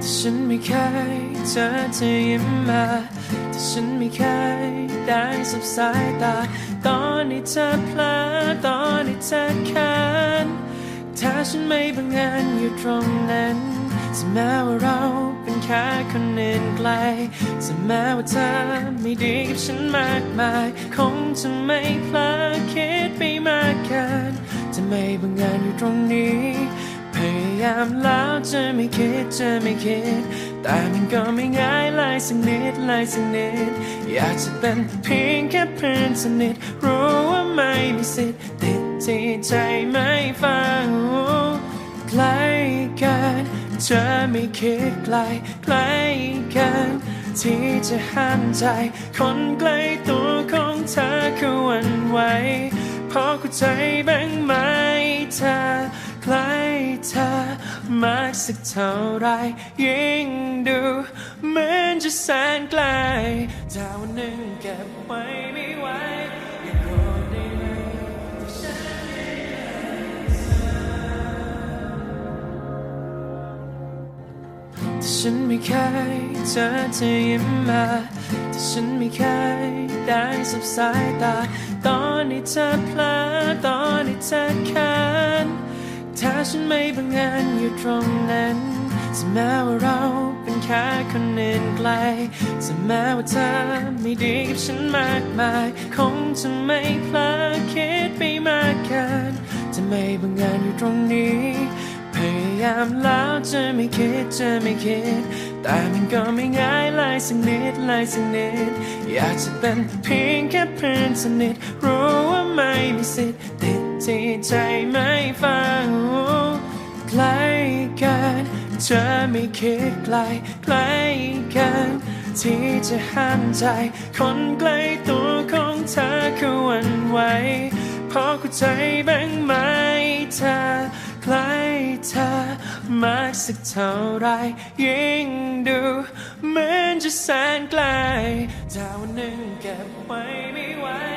แต่ฉันไม่เคยเจอเธอยิ้มมาแต่ฉันไม่เคยได้สบสายตา ตอนที่เธอเพลอตอนที่เธอเขินถ้าฉันไม่บังเอิญอยู่ตรงนั้นจะแม้ว่าเราเป็นแค่คนอื่นไกลจะแม้ว่าเธอไม่ดีกับฉันมากมาย คงจะไม่พลอคิดไปมากเกินจะไม่บังเอิญอยู่ตรงนี้ พยายามล้ว จะไม่คิดจะไม่คิด แต่มันก็ไม่ง่ายเลยสักนิดเลยสักนิด อยากจะเป็นเพียงแค่เพื่อนสนิท รู้ว่าไม่มีสิทธิ์ติดที่ใจไม่ฟังใกล้กันเธอไม่คิดไกลใกล้กันที่จะห้ามใจ คนใกล้ตัวของเธอคือวันไหวพอเข้าใจบ้างไหมเธอ มากสักเท่าไร ยิ่งดูเหมือนจะแสนไกลถ้าวันหนึ่งเก็บไว้ไม่ไหวอย่าโกรธได้ไหมที่ฉันไม่แต่ฉันไม่เคยเจอเธอยิ้มมาแต่ฉันไม่เคยได้สบสายตา ตอนที่เธอเพลอ ถ้าฉันไม่บังเอิญอยู่ตรงนั้นจะแม้ว่าเราเป็นแค่คนอื่นไกลจะแม้ว่าเธอไม่ดีกับฉันมากมาย คงจะไม่พลอคิดไปมากเกินจะไม่บังเอิญอยู่ตรงนี้ พยายามแล้วจะไม่คิดจะไม่คิด แต่มันก็ไม่ง่ายเลยสักนิดเลยสักนิด อยากจะเป็นเพียงแค่เพื่อนสนิท รู้ว่าไม่มีสิทธิ์ ที่ใจไม่ฟังใกล้กันเธอไม่คิดไกลใกล้กันที่จะห้ามใจ คนใกล้ตัวของเธอคือวันไหวพอเข้าใจบ้างไหมเธอใกล้เธอมากสักเท่าไร ยิ่งดูเหมือนจะแสนไกลถ้าวันหนึ่งเก็บไว้ไม่ไหว